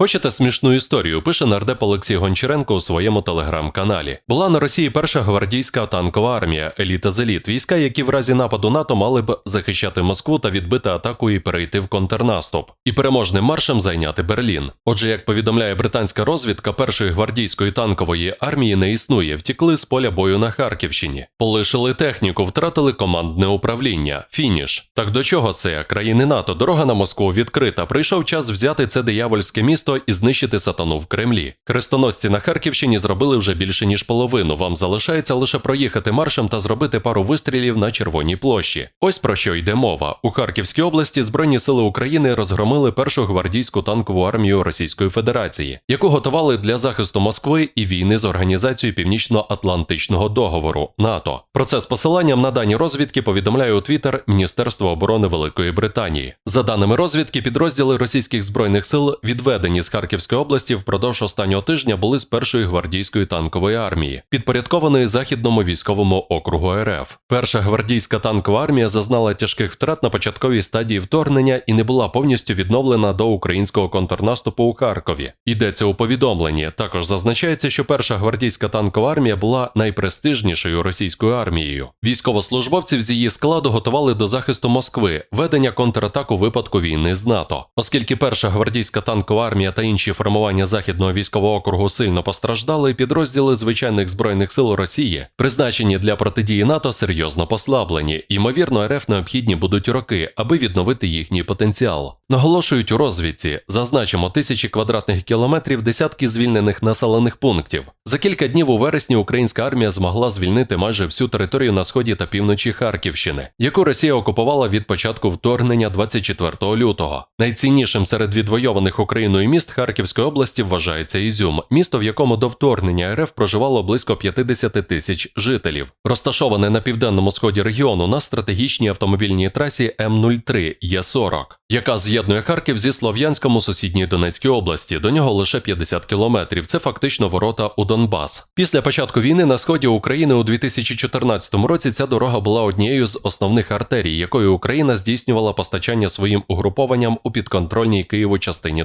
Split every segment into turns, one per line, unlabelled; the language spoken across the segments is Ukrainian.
Хочете смішну історію? Пише нардеп Олексій Гончаренко у своєму телеграм-каналі. Була на Росії перша гвардійська танкова армія, еліта з еліт, війська, які в разі нападу НАТО мали б захищати Москву та відбити атаку і перейти в контрнаступ, і переможним маршем зайняти Берлін. Отже, як повідомляє британська розвідка, першої гвардійської танкової армії не існує, втікли з поля бою на Харківщині, полишили техніку, втратили командне управління. Фініш. Так до чого це? Країни НАТО, дорога на Москву відкрита. Прийшов час взяти це диявольське місто і знищити сатану в Кремлі. Хрестоносці на Харківщині зробили вже більше ніж половину. Вам залишається лише проїхати маршем та зробити пару вистрілів на Червоній площі. Ось про що йде мова. У Харківській області Збройні сили України розгромили першу гвардійську танкову армію Російської Федерації, яку готували для захисту Москви і війни з організацією Північно-Атлантичного договору НАТО. Про це з посиланням на дані розвідки повідомляє у Твіттер Міністерство оборони Великої Британії. За даними розвідки, підрозділи російських збройних сил відведені з Харківської області впродовж останнього тижня були з першої гвардійської танкової армії, підпорядкованої західному військовому округу РФ. Перша гвардійська танкова армія зазнала тяжких втрат на початковій стадії вторгнення і не була повністю відновлена до українського контрнаступу у Харкові. Йдеться у повідомленні. Також зазначається, що перша гвардійська танкова армія була найпрестижнішою російською армією. Військовослужбовців з її складу готували до захисту Москви, ведення контратак у випадку війни з НАТО, оскільки перша гвардійська танкова армія та інші формування західного військового округу сильно постраждали, підрозділи звичайних збройних сил Росії, призначені для протидії НАТО, серйозно послаблені. Ймовірно, РФ необхідні будуть роки, аби відновити їхній потенціал. Наголошують у розвідці, зазначимо тисячі квадратних кілометрів, десятки звільнених населених пунктів. За кілька днів у вересні українська армія змогла звільнити майже всю територію на сході та півночі Харківщини, яку Росія окупувала від початку вторгнення 24 лютого. Найціннішим серед відвойованих Україною міст Харківської області вважається Ізюм, місто, в якому до вторгнення РФ проживало близько 50 тисяч жителів, розташоване на південному сході регіону на стратегічній автомобільній трасі М03 Є40, яка з'єднує Харків зі Слов'янськом у сусідній Донецькій області. До нього лише 50 кілометрів. Це фактично ворота у Донбас. Після початку війни на сході України у 2014 році ця дорога була однією з основних артерій, якою Україна здійснювала постачання своїм угрупованням у підконтрольній Києву частині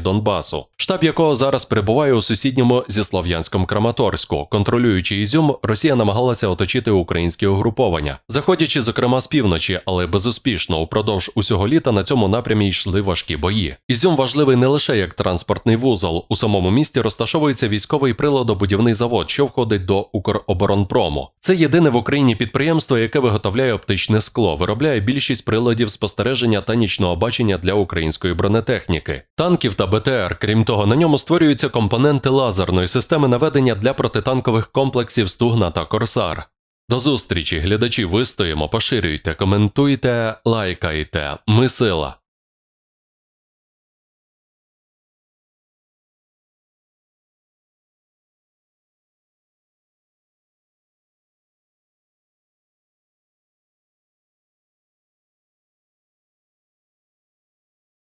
Донбасу, штаб якого зараз перебуває у сусідньому зі Слов'янськом Краматорську. Контролюючи Ізюм, Росія намагалася оточити українські угруповання, заходячи, зокрема, з півночі, але безуспішно. Упродовж усього літа на цьому напрямі йшли важкі бої. Ізюм важливий не лише як транспортний вузол. У самому місті розташовується військовий приладобудівний завод, що входить до Укроборонпрому. Це єдине в Україні підприємство, яке виготовляє оптичне скло, виробляє більшість приладів спостереження та нічного бачення для української бронетехніки, танків та БТР. Крім того, на ньому створюються компоненти лазерної системи наведення для протитанкових комплексів Стугна та Корсар. До зустрічі, глядачі, вистоїмо, поширюйте, коментуйте, лайкайте. Ми сила.